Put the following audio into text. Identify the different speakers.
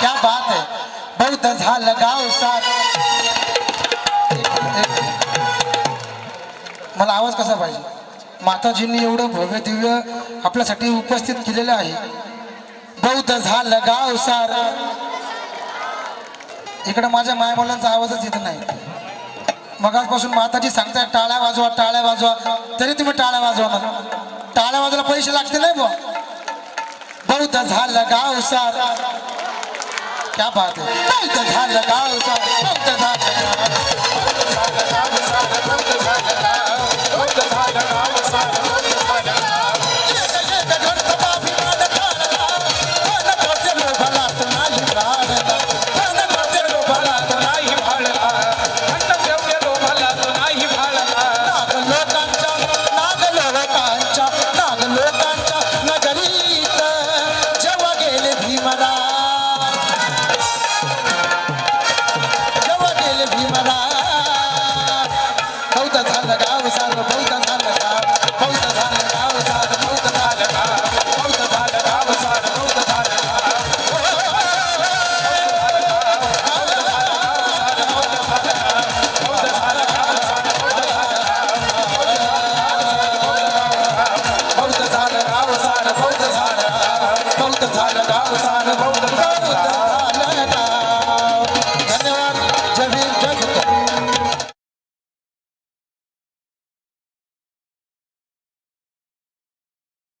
Speaker 1: क्या बात आहे बहुत झालं गाव सार मला आवाज कसा पाहिजे? माताजींनी एवढं भव्य दिव्य आपल्यासाठी उपस्थित केलेलं आहे. बौद्ध झालं गाव सार इकडे माझ्या मायमुलांचा आवाजच येत नाही. मगाचपासून माताजी सांगताय टाळ्या वाजवा टाळ्या वाजवा. तरी तुम्ही टाळ्या वाजवणार टाळ्या वाजवायला पैसे लागते नाही बौद्ध बहुत झालं गाव सार क्या बात आहे बहुत झालं